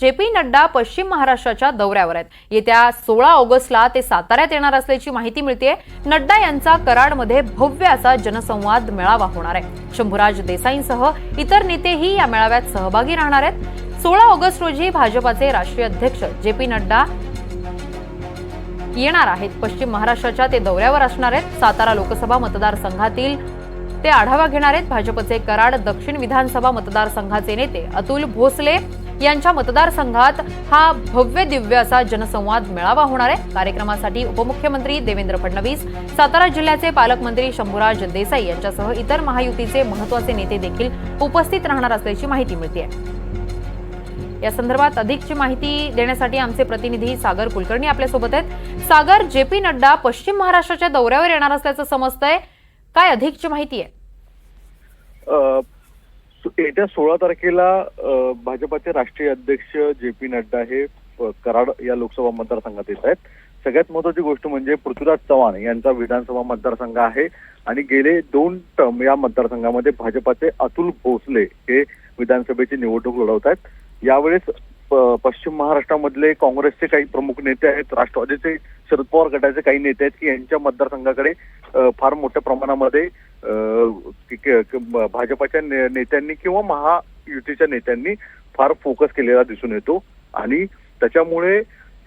J P Nadda पश्चिम महाराष्ट्राच्या दौऱ्यावर आहेत. येत्या सोळा ऑगस्टला ते साताऱ्यात येणार असल्याची माहिती मिळते नड्डा यांचा कराडमध्ये भव्य असा जनसंवाद मेळावा होणार आहे. शंभूराज देसाईंसह इतर नेतेही या मेळाव्यात सहभागी राहणार आहेत. सोळा ऑगस्ट रोजी भाजपाचे राष्ट्रीय अध्यक्ष जे पी नड्डा येणार आहेत. पश्चिम महाराष्ट्राच्या ते दौऱ्यावर असणार आहेत. सातारा लोकसभा मतदारसंघातील ते आढावा घेणार आहेत. भाजपचे कराड दक्षिण विधानसभा मतदारसंघाचे नेते अतुल भोसले यांच्या मतदारसंघात हा भव्य दिव्य असा जनसंवाद मेळावा होणार आहे. कार्यक्रमासाठी उपमुख्यमंत्री देवेंद्र फडणवीस सातारा जिल्ह्याचे पालकमंत्री शंभूराज देसाई यांच्यासह इतर महायुतीचे महत्त्वाचे नेते देखील उपस्थित राहणार असल्याची माहिती मिळते या संदर्भात अधिकची माहिती देण्यासाठी आमचे प्रतिनिधी सागर कुलकर्णी आपल्यासोबत आहेत. सागर जे पी नड्डा पश्चिम महाराष्ट्राच्या दौऱ्यावर येणार असल्याचं समजतंय. काय अधिकची माहिती आहे? येत्या सोळा तारखेला भाजपाचे राष्ट्रीय अध्यक्ष जे पी नड्डा हे कराड या लोकसभा मतदारसंघात येत आहेत. सगळ्यात महत्वाची गोष्ट म्हणजे पृथ्वीराज चव्हाण यांचा विधानसभा मतदारसंघ आहे आणि गेले दोन टर्म या मतदारसंघामध्ये भाजपाचे अतुल भोसले हे विधानसभेची निवडणूक लढवत आहेत. यावेळेस पश्चिम महाराष्ट्रामधले काँग्रेसचे काही प्रमुख नेते आहेत राष्ट्रवादीचे शरद पवार गटाचे काही नेते आहेत की यांच्या मतदारसंघाकडे फार मोठ्या प्रमाणामध्ये भाजपाच्या ने- नेत्यांनी किंवा महायुतीच्या नेत्यांनी फार फोकस केलेला दिसून येतो. आणि त्याच्यामुळे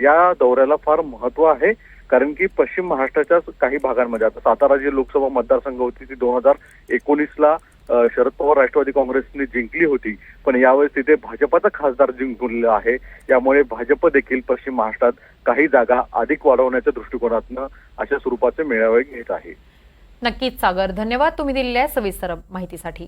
या दौऱ्याला फार महत्त्व आहे कारण की पश्चिम महाराष्ट्राच्या काही भागांमध्ये आता सातारा जी लोकसभा मतदारसंघ होती ती दोन हजार एकोणीसला शरद पवार राष्ट्रवादी काँग्रेसने जिंकली होती पण यावेळेस तिथे भाजपाचा खासदार जिंकलेला आहे. यामुळे भाजप देखील पश्चिम महाराष्ट्रात काही जागा अधिक वाढवण्याच्या दृष्टिकोनातनं अशा स्वरूपाचे मेळावे घेत आहे. नक्कीच सागर. धन्यवाद तुम्ही दिलेल्या सविस्तर माहितीसाठी.